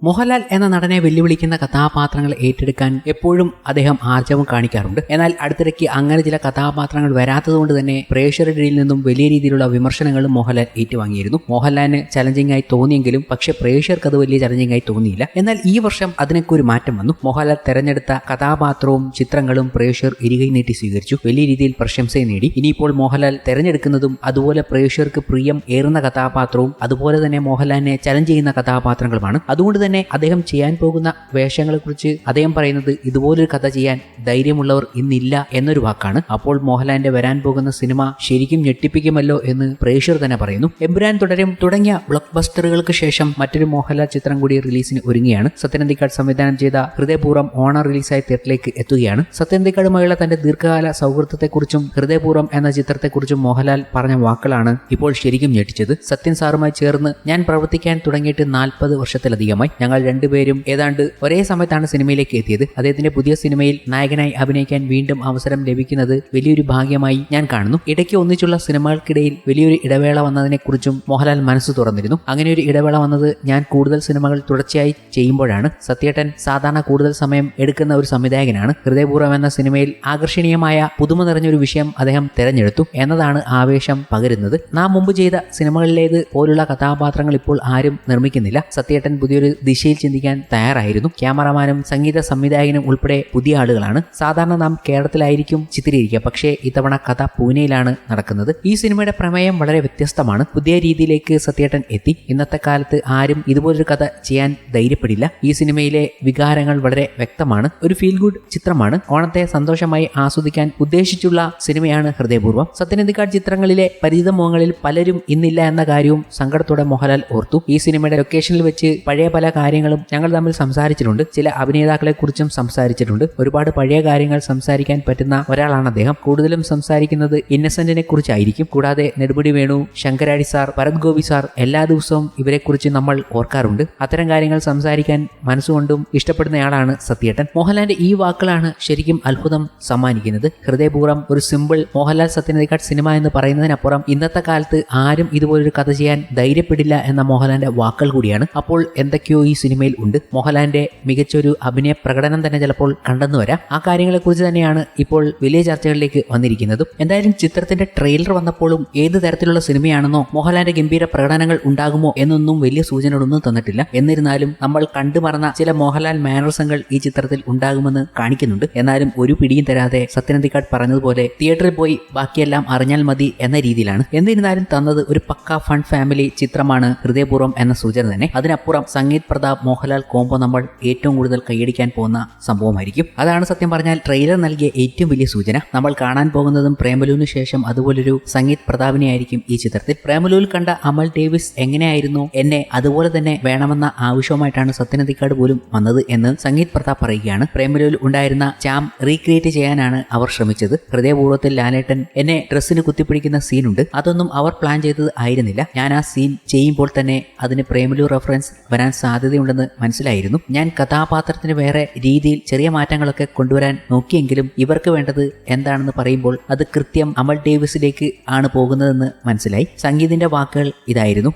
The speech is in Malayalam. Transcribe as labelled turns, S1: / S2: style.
S1: മോഹൻലാൽ എന്ന നടനെ വെല്ലുവിളിക്കുന്ന കഥാപാത്രങ്ങൾ ഏറ്റെടുക്കാൻ എപ്പോഴും അദ്ദേഹം ആർജവം കാണിക്കാറുണ്ട്. എന്നാൽ അടുത്തിടയ്ക്ക് അങ്ങനെ ചില കഥാപാത്രങ്ങൾ വരാത്തതുകൊണ്ട് തന്നെ പ്രേക്ഷകരുടെ നിന്നും വലിയ രീതിയിലുള്ള വിമർശനങ്ങളും മോഹൻലാൽ ഏറ്റുവാങ്ങിയിരുന്നു. മോഹൻലാലിന് ചലഞ്ചിങ് ആയി തോന്നിയെങ്കിലും പക്ഷേ പ്രേക്ഷകർക്ക് അത് വലിയ ചലഞ്ചിങ് ആയി തോന്നിയില്ല. എന്നാൽ ഈ വർഷം അതിനൊക്കെ ഒരു മാറ്റം വന്നു. മോഹൻലാൽ തെരഞ്ഞെടുത്ത കഥാപാത്രവും ചിത്രങ്ങളും പ്രേക്ഷകർ ഇരുകൈ നീട്ടി സ്വീകരിച്ചു. വലിയ രീതിയിൽ പ്രശംസയെ നേടി. ഇനിയിപ്പോൾ മോഹൻലാൽ തെരഞ്ഞെടുക്കുന്നതും അതുപോലെ പ്രേക്ഷകർക്ക് പ്രിയം ഏറുന്ന കഥാപാത്രവും അതുപോലെ തന്നെ മോഹൻലാലിനെ ചലഞ്ച് ചെയ്യുന്ന കഥാപാത്രങ്ങളുമാണ്. അതുകൊണ്ട് തന്നെ അദ്ദേഹം ചെയ്യാൻ പോകുന്ന വേഷങ്ങളെക്കുറിച്ച് അദ്ദേഹം പറയുന്നത് ഇതുപോലൊരു കഥ ചെയ്യാൻ ധൈര്യമുള്ളവർ ഇന്നില്ല എന്നൊരു വാക്കാണ്. അപ്പോൾ മോഹൻലാലിന്റെ വരാൻ പോകുന്ന സിനിമ ശരിക്കും ഞെട്ടിപ്പിക്കുമല്ലോ എന്ന് പ്രേക്ഷകർ തന്നെ പറയുന്നു. എമ്പുരാൻ തുടരും. തുടങ്ങിയ ബ്ലോക്ക് ബസ്റ്ററുകൾക്ക് ശേഷം മറ്റൊരു മോഹൻലാൽ ചിത്രം കൂടി റിലീസിന് ഒരുങ്ങിയാണ് സത്യനന്ദിക്കാട് സംവിധാനം ചെയ്ത ഹൃദയപൂർവം ഓണർ റിലീസായി തിയേറ്ററിലേക്ക് എത്തുകയാണ്. സത്യനന്ദിക്കാടുമായുള്ള തന്റെ ദീർഘകാല സൗഹൃദത്തെക്കുറിച്ചും ഹൃദയപൂർവം എന്ന ചിത്രത്തെക്കുറിച്ചും മോഹൻലാൽ പറഞ്ഞ വാക്കുകളാണ് ഇപ്പോൾ ശരിക്കും ഞെട്ടിച്ചത്. സത്യൻ സാറുമായി ചേർന്ന് ഞാൻ പ്രവർത്തിക്കാൻ തുടങ്ങിയിട്ട് നാൽപ്പത് വർഷത്തിലധികമായി. ഞങ്ങൾ രണ്ടുപേരും ഏതാണ്ട് ഒരേ സമയത്താണ് സിനിമയിലേക്ക് എത്തിയത്. അദ്ദേഹത്തിന്റെ പുതിയ സിനിമയിൽ നായകനായി അഭിനയിക്കാൻ വീണ്ടും അവസരം ലഭിക്കുന്നത് വലിയൊരു ഭാഗ്യമായി ഞാൻ കാണുന്നു. ഇടയ്ക്ക് ഒന്നിച്ചുള്ള സിനിമകൾക്കിടയിൽ വലിയൊരു ഇടവേള വന്നതിനെക്കുറിച്ചും മോഹൻലാൽ മനസ്സ് തുറന്നിരുന്നു. അങ്ങനെ ഒരു ഇടവേള വന്നത് ഞാൻ കൂടുതൽ സിനിമകൾ തുടർച്ചയായി ചെയ്യുമ്പോഴാണ്. സത്യേട്ടൻ സാധാരണ കൂടുതൽ സമയം എടുക്കുന്ന ഒരു സംവിധായകനാണ്. ഹൃദയപൂർവം എന്ന സിനിമയിൽ ആകർഷണീയമായ പുതുമ നിറഞ്ഞൊരു വിഷയം അദ്ദേഹം തെരഞ്ഞെടുത്തു എന്നതാണ് ആവേശം പകരുന്നത്. നാം മുമ്പ് ചെയ്ത സിനിമകളിലേത് പോലുള്ള കഥാപാത്രങ്ങൾ ഇപ്പോൾ ആരും നിർമ്മിക്കുന്നില്ല. സത്യേട്ടൻ പുതിയൊരു ദിശയിൽ ചിന്തിക്കാൻ തയ്യാറായിരുന്നു. ക്യാമറമാനും സംഗീത സംവിധായകനും ഉൾപ്പെടെ പുതിയ ആളുകളാണ്. സാധാരണ നാം കേരളത്തിലായിരിക്കും ചിത്രീകരിക്കുക. പക്ഷേ ഇത്തവണ കഥ പൂനെയിലാണ് നടക്കുന്നത്. ഈ സിനിമയുടെ പ്രമേയം വളരെ വ്യത്യസ്തമാണ്. പുതിയ രീതിയിലേക്ക് സത്യേട്ടൻ എത്തി. ഇന്നത്തെ കാലത്ത് ആരും ഇതുപോലൊരു കഥ ചെയ്യാൻ ധൈര്യപ്പെടില്ല. ഈ സിനിമയിലെ വികാരങ്ങൾ വളരെ വ്യക്തമാണ്. ഒരു ഫീൽ ഗുഡ് ചിത്രമാണ്. ഓണത്തെ സന്തോഷമായി ആസ്വദിക്കാൻ ഉദ്ദേശിച്ചുള്ള സിനിമയാണ് ഹൃദയപൂർവം. സത്യനന്ദിക്കാട് ചിത്രങ്ങളിലെ പരിചിത മുഖങ്ങളിൽ പലരും ഇന്നില്ല എന്ന കാര്യവും സങ്കടത്തോടെ മോഹൻലാൽ ഓർത്തു. ഈ സിനിമയുടെ ലൊക്കേഷനിൽ വെച്ച് പഴയ പല കാര്യങ്ങളും ഞങ്ങൾ തമ്മിൽ സംസാരിച്ചിട്ടുണ്ട്. ചില അഭിനേതാക്കളെക്കുറിച്ചും സംസാരിച്ചിട്ടുണ്ട്. ഒരുപാട് പഴയ കാര്യങ്ങൾ സംസാരിക്കാൻ പറ്റുന്ന ഒരാളാണ് അദ്ദേഹം. കൂടുതലും സംസാരിക്കുന്നത് ഇന്നസെന്റിനെ കുറിച്ചായിരിക്കും കൂടാതെ നെടുമുടി വേണു ശങ്കരാടി സാർ ഭരത് ഗോപി സാർ എല്ലാ ദിവസവും ഇവരെക്കുറിച്ച് നമ്മൾ ഓർക്കാറുണ്ട്. അത്തരം കാര്യങ്ങൾ സംസാരിക്കാൻ മനസ്സുകൊണ്ടും ഇഷ്ടപ്പെടുന്നയാളാണ് സത്യേട്ടൻ. മോഹൻലാലിന്റെ ഈ വാക്കുകളാണ് ശരിക്കും അത്ഭുതം സമ്മാനിക്കുന്നത്. ഹൃദയപൂർവം ഒരു സിമ്പിൾ മോഹൻലാൽ സത്യനദിക്കാട് സിനിമ എന്ന് പറയുന്നതിനപ്പുറം ഇന്നത്തെ കാലത്ത് ആരും ഇതുപോലൊരു കഥ ചെയ്യാൻ ധൈര്യപ്പെടില്ല എന്ന മോഹൻലാലിന്റെ വാക്കുകൾ കൂടിയാണ്. അപ്പോൾ എന്തൊക്കെയോ ഈ സിനിമയിൽ ഉണ്ട്. മോഹൻലാലിന്റെ മികച്ചൊരു അഭിനയ പ്രകടനം തന്നെ ചിലപ്പോൾ കണ്ടെന്നു വരാം. ആ കാര്യങ്ങളെക്കുറിച്ച് തന്നെയാണ് ഇപ്പോൾ വലിയ ചർച്ചകളിലേക്ക് വന്നിരിക്കുന്നതും. എന്തായാലും ചിത്രത്തിന്റെ ട്രെയിലർ വന്നപ്പോഴും ഏത് തരത്തിലുള്ള സിനിമയാണെന്നോ മോഹൻലാലിന്റെ ഗംഭീര പ്രകടനങ്ങൾ ഉണ്ടാകുമോ എന്നൊന്നും വലിയ സൂചനകളൊന്നും തന്നിട്ടില്ല. എന്നിരുന്നാലും നമ്മൾ കണ്ടു മറന്ന ചില മോഹൻലാൽ മാനർസങ്ങൾ ഈ ചിത്രത്തിൽ ഉണ്ടാകുമെന്ന് കാണിക്കുന്നുണ്ട്. എന്നാലും ഒരു പിടിയും തരാതെ സത്യനന്ദിക്കാട് പറഞ്ഞതുപോലെ തിയേറ്ററിൽ പോയി ബാക്കിയെല്ലാം അറിഞ്ഞാൽ മതി എന്ന രീതിയിലാണ്. എന്നിരുന്നാലും തന്നത് ഒരു പക്ക ഫൺ ഫാമിലി ചിത്രമാണ് ഹൃദയപൂർവം എന്ന സൂചന തന്നെ. അതിനപ്പുറം സംഗീത് പ്രതാപ് മോഹൻലാൽ കോംബോ നമ്മൾ ഏറ്റവും കൂടുതൽ കൈയടിക്കാൻ പോകുന്ന സംഭവമായിരിക്കും. അതാണ് സത്യം പറഞ്ഞാൽ ട്രെയിലർ നൽകിയ ഏറ്റവും വലിയ സൂചന. നമ്മൾ കാണാൻ പോകുന്നതും പ്രേമലുവിന് ശേഷം അതുപോലൊരു സംഗീത് പ്രതാപിനെ ആയിരിക്കും ഈ ചിത്രത്തിൽ. പ്രേമലുവിൽ കണ്ട അമൽ ഡേവിസ് എങ്ങനെയായിരുന്നു? എന്നെ അതുപോലെ തന്നെ വേണമെന്ന ആവശ്യവുമായിട്ടാണ് സത്യനന്ദിക്കാട് പോലും വന്നത് എന്ന് സംഗീത് പ്രതാപ് പറയുകയാണ്. പ്രേമലുവിൽ ഉണ്ടായിരുന്ന ചാം റീക്രിയേറ്റ് ചെയ്യാനാണ് അവർ ശ്രമിച്ചത്. ഹൃദയപൂർവത്തിൽ ലാലേട്ടൻ എന്നെ ഡ്രസ്സിന് കുത്തിപ്പിടിക്കുന്ന സീനുണ്ട് അതൊന്നും അവർ പ്ലാൻ ചെയ്തത് ആയിരുന്നില്ല. ഞാൻ ആ സീൻ ചെയ്യുമ്പോൾ തന്നെ അതിന് പ്രേമലു റെഫറൻസ് വരാൻ സാധ്യതയുണ്ടെന്ന് മനസ്സിലായിരുന്നു. ഞാൻ കഥാപാത്രത്തിന് വേറെ രീതിയിൽ ചെറിയ മാറ്റങ്ങളൊക്കെ കൊണ്ടുവരാൻ നോക്കിയെങ്കിലും ഇവർക്ക് വേണ്ടത് എന്താണെന്ന് പറയുമ്പോൾ അത് കൃത്യം അമൽ ഡേവിസിലേക്ക് ആണ് പോകുന്നതെന്ന് മനസ്സിലായി. സംഗീതിന്റെ വാക്കുകൾ ഇതായിരുന്നു.